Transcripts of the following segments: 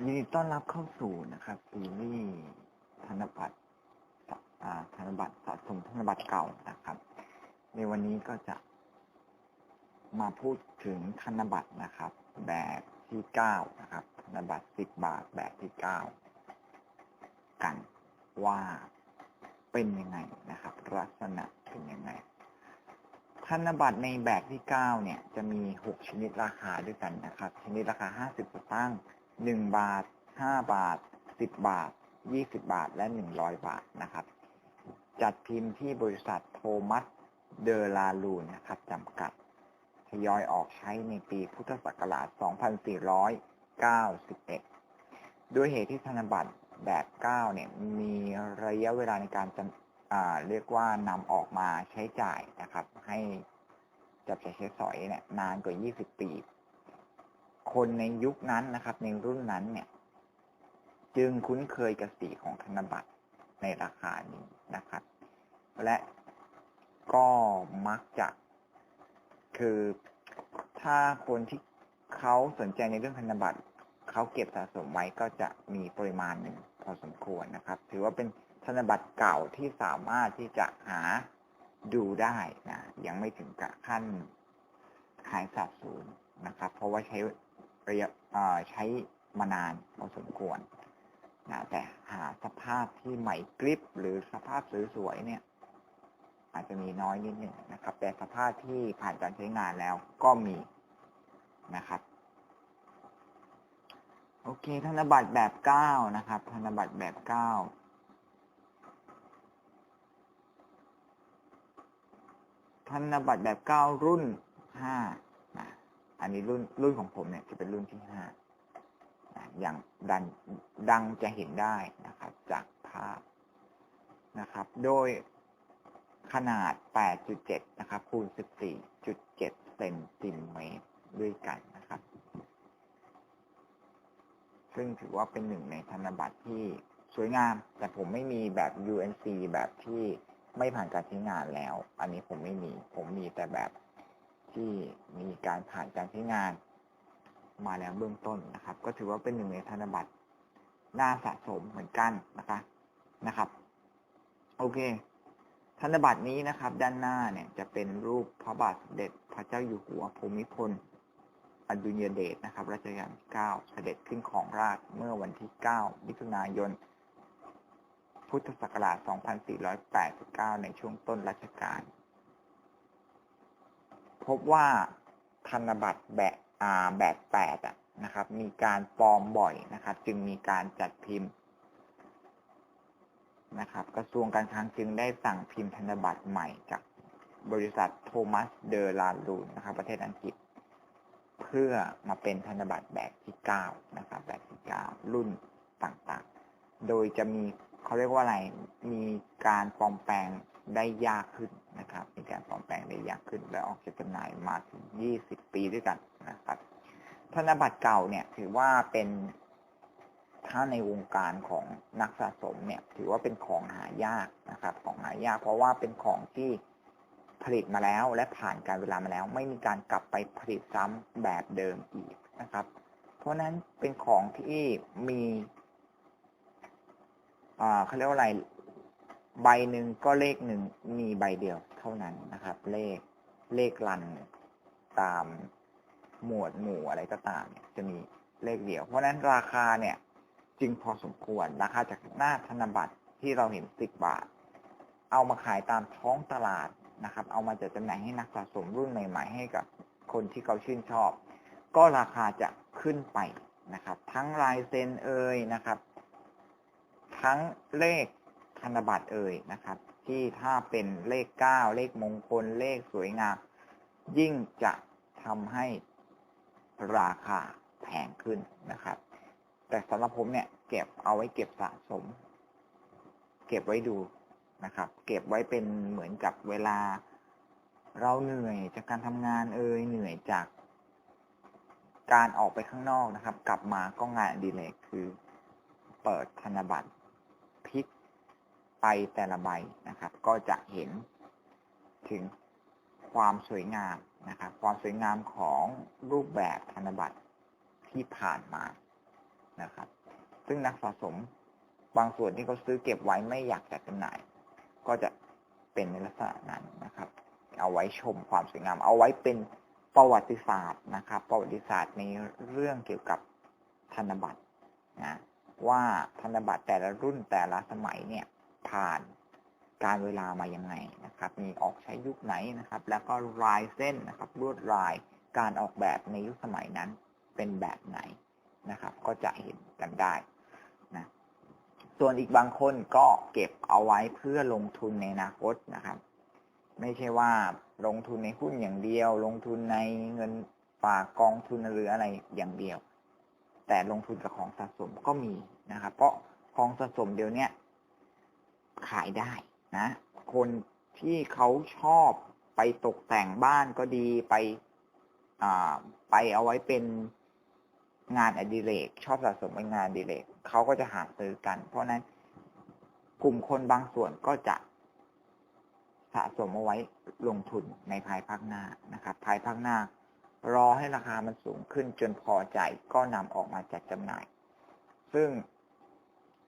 ยินดีต้อนรับเข้าสู่นะครับซีรีส์ธนบัตรสะอ่าธนบัตรสะสมธนบัตรเก่านะครับ ในวันนี้ก็จะมาพูดถึงธนบัตรนะครับ แบบที่เก้านะครับ ธนบัตรสิบบาทแบบที่เก้ากันว่าเป็นยังไงนะครับ ลักษณะเป็นยังไง ธนบัตรในแบบที่เก้าเนี่ยจะมีหกชนิดราคาด้วยกันนะครับ ชนิดราคาห้าสิบสตางค์ หนึ่งบาทห้าบาทสิบบาทยี่สิบาทและหนึ่งร้อยบาทนะครับ จัดพิมพ์ที่บริษัทโทมัสเดอลาลูนนะครับจำกัดทยอยออกใช้ในปีพุทธศักราช 2491 ด้วยเหตุที่ธนบัตรแบบ 9 เนี่ย มีระยะเวลาในการจำเรียกว่านำออกมาใช้จ่ายนะครับ ให้จับใช้ใช้สอยเนี่ยนานกว่า 20 ปี คนในยุคนั้นนะครับ ในรุ่นนั้นเนี่ย จึงคุ้นเคยกับสีของธนบัตรในราคานี้นะครับ และก็มักจะ คือถ้าคนที่เขาสนใจในเรื่องธนบัตรเขาเก็บสะสมไว้ก็จะมีปริมาณหนึ่งพอสมควรนะครับ ถือว่าเป็นธนบัตรเก่าที่สามารถที่จะหาดูได้นะยังไม่ถึงกับขั้นขายสาบสูญนะครับ เพราะว่าใช้ ระยะเอ่อใช้มานานพอสมควรนะแต่หาสภาพที่ใหม่กริบหรือสภาพสวยๆเนี่ย อาจจะมีน้อยนิดหนึ่งนะครับ แต่สภาพที่ผ่านการใช้งานแล้วก็มีนะครับโอเค ธนบัตรแบบเก้านะครับ ธนบัตรแบบเก้าธนบัตรแบบเก้ารุ่นห้าันนี้รุ่นรุ่นของผมเนี่ยจะเป็นรุ่นที่ห้าอย่างดันดังจะเห็นได้นะครับ จากภาพนะครับ โดยขนาด 8.7 นะครับ คูณ 14.7 เซนติเมตรด้วยกันนะครับ ซึ่งถือว่าเป็นหนึ่งในธนบัตรที่สวยงาม แต่ผมไม่มีแบบ UNC แบบที่ไม่ผ่านการใช้งานแล้ว อันนี้ผมไม่มี ผมมีแต่แบบ ที่มีการผ่านการใช้งาน มาแล้วเบื้องต้นนะครับ ก็ถือว่าเป็นหนึ่งในธนบัตรน่าสะสมเหมือนกันนะคะนะครับ โอเค ธนบัตรนี้นะครับ ด้านหน้าเนี่ยจะเป็นรูปพระบาทสมเด็จพระเจ้าอยู่หัวภูมิพลอดุลยเดชนะครับรัชกาลที่ 9 เสด็จขึ้นของราชเมื่อวันที่ 9 มิถุนายน พุทธศักราช 2489 ในช่วงต้นรัชกาล พบว่าธนบัตรแบบอ่าแบบ8อะนะครับ มีการปลอมบ่อยนะครับ จึงมีการจัดพิมพ์นะครับ กระทรวงการคลังจึงได้สั่งพิมพ์ธนบัตรใหม่จากบริษัทโทมัสเดอลาลูนนะครับ ประเทศอังกฤษ เพื่อมาเป็นธนบัตรแบบที่9นะครับ แบบที่9รุ่นต่างๆ โดยจะมีเขาเรียกว่าอะไร มีการปลอมแปลงได้ยากขึ้น นะครับ มีการปลอมแปลงได้ยากขึ้น และออกจากจำหน่ายมาถึง 20 ปีด้วยกันนะครับ ธนบัตรเก่าเนี่ยถือว่าเป็นถ้าในวงการของนักสะสมเนี่ย ถือว่าเป็นของหายากนะครับ ของหายาก เพราะว่าเป็นของที่ผลิตมาแล้วและผ่านการเวลามาแล้ว ไม่มีการกลับไปผลิตซ้ำแบบเดิมอีกนะครับ เพราะนั้นเป็นของที่มีอ่าเขาเรียกว่าอะไร ใบหนึ่งก็เลขหนึ่งมีใบเดียวเท่านั้นนะครับ เลขเลขรันตามหมวดหมู่อะไรก็ตามเนี่ยจะมีเลขเดียว เพราะนั้นราคาเนี่ยจึงพอสมควรราคาจากหน้าธนบัตรที่เราเห็นสิบบาท เอามาขายตามท้องตลาดนะครับ เอามาจัดจำหน่ายให้นักสะสมรุ่นใหม่ ๆ ให้กับคนที่เขาชื่นชอบ ก็ราคาจะขึ้นไปนะครับ ทั้งลายเซ็นเอ่ยนะครับ ทั้งเลข ธนบัตรเอ่ยนะครับ ที่ถ้าเป็นเลขเก้าเลขมงคลเลขสวยงาม ยิ่งจะทำให้ราคาแพงขึ้นนะครับ แต่สำหรับผมเนี่ยเก็บเอาไว้เก็บสะสม เก็บไว้ดูนะครับ เก็บไว้เป็นเหมือนกับเวลา เราเหนื่อยจากการทำงานเอ่ยเหนื่อยจากการออกไปข้างนอกนะครับ กลับมาก็งานอดีเลยคือ เปิดธนบัตร ไปแต่ละใบนะครับ ก็จะเห็นถึงความสวยงามนะครับ ความสวยงามของรูปแบบธนบัตรที่ผ่านมานะครับ ซึ่งนักสะสมบางส่วนที่เขาซื้อเก็บไว้ไม่อยากจัดจำหน่าย ก็จะเป็นในลักษณะนั้นนะครับ เอาไว้ชมความสวยงาม เอาไว้เป็นประวัติศาสตร์นะครับ ประวัติศาสตร์ในเรื่องเกี่ยวกับธนบัตรนะว่าธนบัตรแต่ละรุ่นแต่ละสมัยเนี่ย ผ่านการเวลามายังไงนะครับ มีออกใช้ยุคไหนนะครับ แล้วก็ลายเส้นนะครับลวดลายการออกแบบในยุคสมัยนั้นเป็นแบบไหนนะครับ ก็จะเห็นกันได้นะส่วนอีกบางคนก็เก็บเอาไว้เพื่อลงทุนในอนาคตนะครับ ไม่ใช่ว่าลงทุนในหุ้นอย่างเดียว ลงทุนในเงินฝากกองทุนหรืออะไรอย่างเดียว แต่ลงทุนกับของสะสมก็มีนะครับ เพราะของสะสมเดี๋ยวนี้ ขายได้นะ คนที่เขาชอบไปตกแต่งบ้านก็ดีไปอ่าไปเอาไว้เป็นงานอดิเรกชอบสะสมเป็นงานอดิเรกเขาก็จะหาซื้อกัน เพราะนั้นกลุ่มคนบางส่วนก็จะสะสมเอาไว้ลงทุนในภายภาคหน้านะครับ ภายภาคหน้ารอให้ราคามันสูงขึ้นจนพอใจก็นำออกมาจัดจำหน่าย ซึ่ง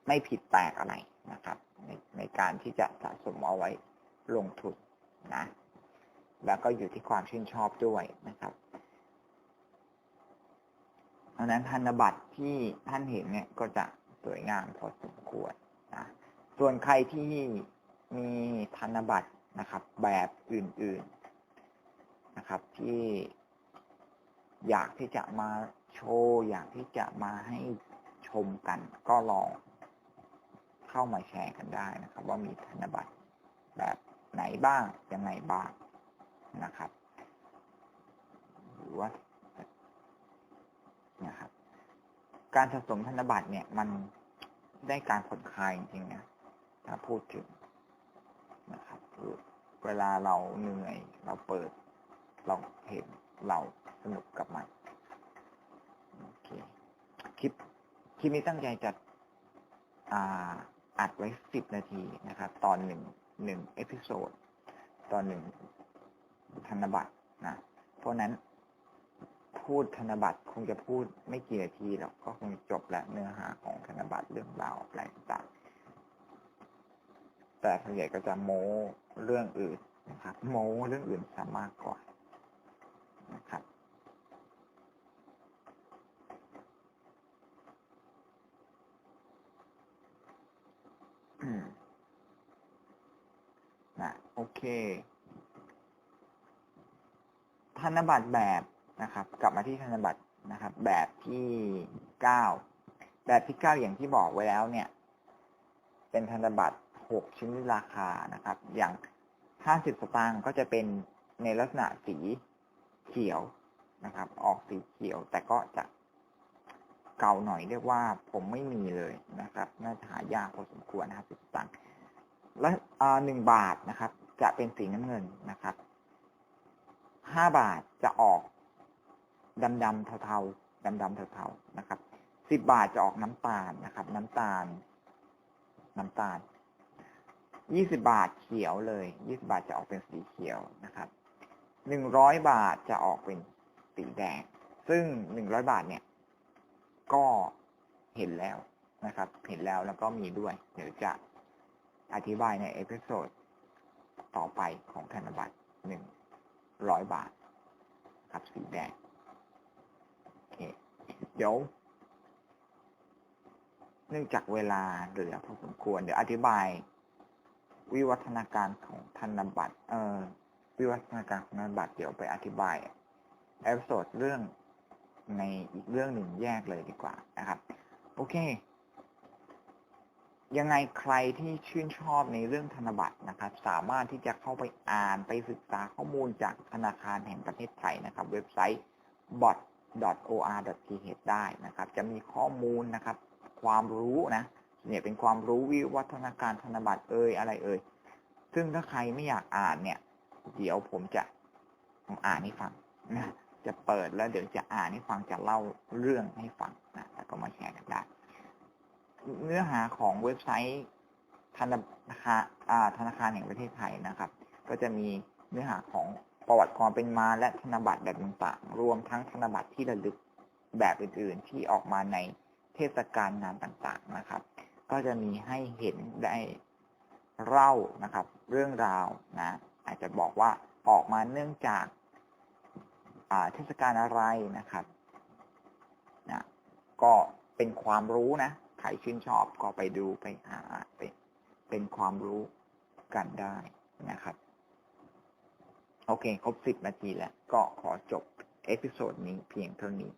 ไม่ผิดแปลกอะไรนะครับ ในในการที่จะสะสมเอาไว้ลงทุนนะแล้วก็อยู่ที่ความชื่นชอบด้วยนะครับดังนั้นธนบัตรที่ท่านเห็นเนี่ยก็จะสวยงามพอสมควรนะส่วนใครที่มีธนบัตรนะครับแบบอื่นๆนะครับที่อยากที่จะมาโชว์ อยากที่จะมาให้ชมกันก็ลอง เข้ามาแชร์กันได้นะครับ ว่ามีธนบัตรแบบไหนบ้างยังไงบ้างนะครับหรือว่านะครับ การสะสมธนบัตรเนี่ยมันได้การผ่อนคลายจริงๆนะถ้าพูดถึงนะครับคือเวลาเราเหนื่อย เราเปิด เราเห็นเราสนุกกับมันโอเคคลิปคลิปนี้ตั้งใจจัดอ่า อัดไว้สิบนาทีนะครับ ตอนหนึ่งหนึ่งเอพิโซดตอนหนึ่งธนบัตรนะเพราะนั้นพูดธนบัตรคงจะพูดไม่กี่นาทีหรอกก็คงจบแล้วเนื้อหาของธนบัตรเรื่องราวอะไรต่างแต่ส่วนใหญ่ก็จะโม้เรื่องอื่นนะครับ โม้เรื่องอื่นซะมากกว่านะครับ นะโอเคธนบัตรแบบนะครับ กลับมาที่ธนบัตรนะครับ แบบที่เก้าแบบที่เก้าอย่างที่บอกไว้แล้วเนี่ย เป็นธนบัตรหกชนิดราคานะครับ อย่างห้าสิบสตางค์ก็จะเป็นในลักษณะสีเขียวนะครับ ออกสีเขียวแต่ก็จะ เก่าหน่อยเรียกว่าผมไม่มีเลยนะครับน่าจะหายากพอสมควรนะครับสิบสตางค์และหนึ่งบาทนะครับ จะเป็นสีน้ำเงินนะครับห้าบาทจะออกดำดำเทาๆดำดำเทาๆนะครับสิบบาทจะออกน้ำตาลนะครับ น้ำตาล น้ำตาลยี่สิบาทเขียวเลยยี่สิบาทจะออกเป็นสีเขียวนะครับหนึ่งร้อยบาทจะออกเป็นสีแดง ซึ่งหนึ่งร้อยบาทเนี่ย ก็เห็นแล้วนะครับ เห็นแล้วแล้วก็มีด้วย เดี๋ยวจะอธิบายในเอพิโซดต่อไปของธนบัตรหนึ่งร้อยบาท ครับสีแดงโอเคเดี๋ยวเนื่องจากเวลาเหลือพอสมควร เดี๋ยวอธิบาย วิวัฒนาการของธนบัตรเอ่อวิวัฒนาการของธนบัตรเดี๋ยวไปอธิบายเอพิโซดเรื่อง ในอีกเรื่องหนึ่งแยกเลยดีกว่านะครับ โอเค ยังไงใครที่ชื่นชอบในเรื่องธนบัตรนะครับ สามารถที่จะเข้าไปอ่านไปศึกษาข้อมูลจากธนาคารแห่งประเทศไทยนะครับ เว็บไซต์ bot.or.th ได้นะครับ จะมีข้อมูลนะครับ ความรู้นะเนี่ยเป็นความรู้วิวัฒนาการธนบัตรเอ่ยอะไรเอ่ยซึ่งถ้าใครไม่อยากอ่านเนี่ย เดี๋ยวผมจะอ่านให้ฟังนะ จะเปิดแล้วเดี๋ยวจะอ่านให้ฟังจะเล่าเรื่องให้ฟังนะแล้วก็มาแชร์กันได้ เนื้อหาของเว็บไซต์ธนาคารธนาคารแห่งประเทศไทยนะครับ ก็จะมีเนื้อหาของประวัติความเป็นมาและธนบัตรแบบต่างๆ รวมทั้งธนบัตรที่ระลึกแบบอื่นๆ ที่ออกมาในเททศกาลงานต่างๆนะครับ ก็จะมีให้เห็นได้เล่านะครับ เรื่องราวนะ อาจจะบอกว่าออกมาเนื่องจาก เทศกาลอะไรนะครับนะก็เป็นความรู้นะใครชื่นชอบก็ไปดูไปหาไปเป็นความรู้กันได้นะครับ โอเค ครบสิบนาทีแล้ว ก็ขอจบเอพิโซดนี้เพียงเท่านี้